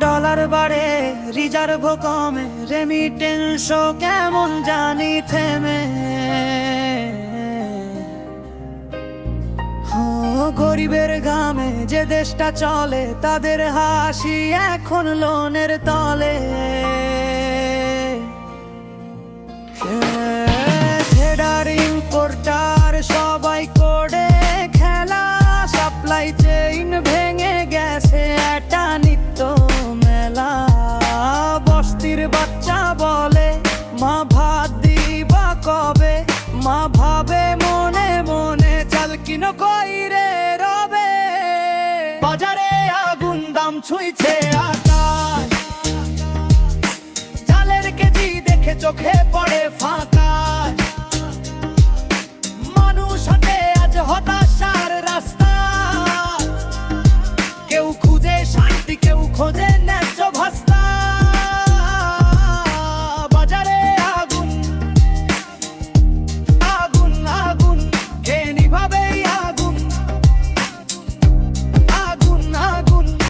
Dollar বাড়ে reserve কমে remittance কেমন জানি থেমে। গরিবের গ্রামে যে দেশটা চলে, তাদের হাসি এখন লোনের তলে। বাচ্চা বলে, মা ভাত দিবা কবে? মা ভাবে মনে মনে, চাল কিনো কইরে রবে। বাজারে আগুন দাম ছুঁইছে চালের কেজি দেখে চোখে পড়ে ফাঁকা। মানুষ হাতে আজ হতাশার রাস্তা। কেউ খুঁজে শান্তি, কেউ খোঁজে ন্যায়।